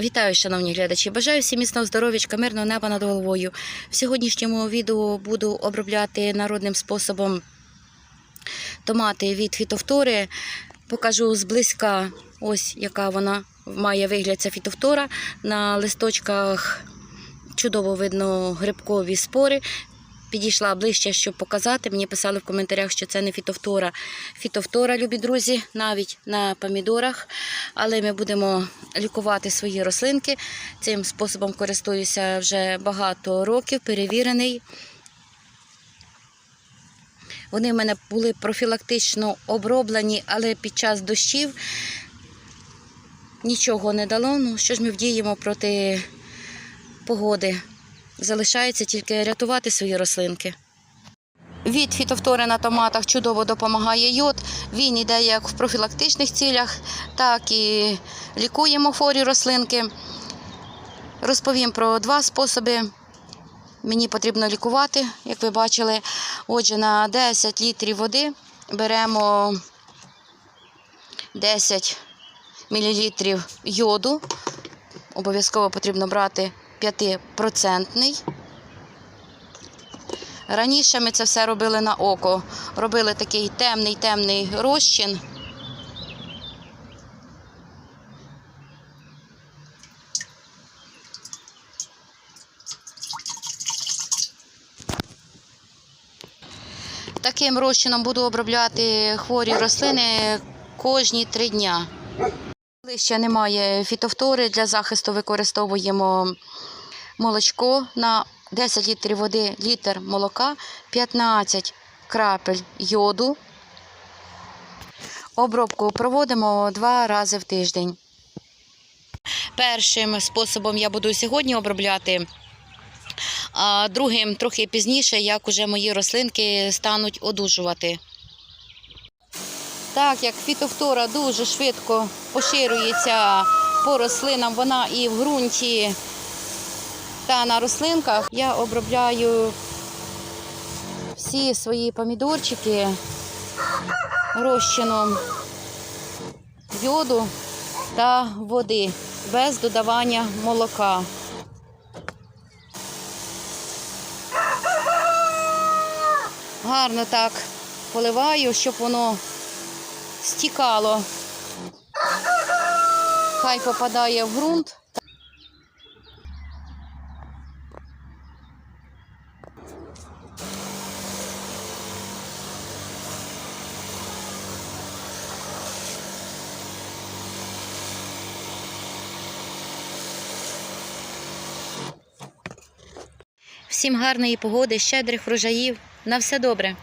Вітаю, шановні глядачі! Бажаю всім міцного здоров'ячка, мирного неба над головою. В сьогоднішньому відео буду обробляти народним способом томати від фітофтори. Покажу зблизька, ось яка вона має вигляд ця фітофтора. На листочках чудово видно грибкові спори. Підійшла ближче, щоб показати. Мені писали в коментарях, що це не фітофтора. Фітофтора, любі друзі, навіть на помідорах. Але ми будемо лікувати свої рослинки. Цим способом користуюся вже багато років, перевірений. Вони в мене були профілактично оброблені, але під час дощів нічого не дало. Ну, що ж ми вдіємо проти погоди? Залишається тільки рятувати свої рослинки. Від фітофтори на томатах чудово допомагає йод. Він йде як в профілактичних цілях, так і лікуємо хворі рослинки. Розповім про два способи. Мені потрібно лікувати, як ви бачили. Отже, на 10 літрів води беремо 10 мл йоду. Обов'язково потрібно брати 5%. Раніше ми це все робили на око. Робили такий темний-темний розчин. Таким розчином буду обробляти хворі рослини кожні три дня. Коли ще немає фітофтори, для захисту використовуємо молочко на 10 літрів води, літр молока, 15 крапель йоду. Обробку проводимо два рази в тиждень. Першим способом я буду сьогодні обробляти, а другим трохи пізніше, як уже мої рослинки стануть одужувати. Так як фітофтора дуже швидко поширюється по рослинам, вона і в ґрунті та на рослинках, я обробляю всі свої помідорчики розчином йоду та води без додавання молока. Гарно так поливаю, щоб воно стікало. Хай попадає в ґрунт. Всім гарної погоди, щедрих врожаїв. На все добре.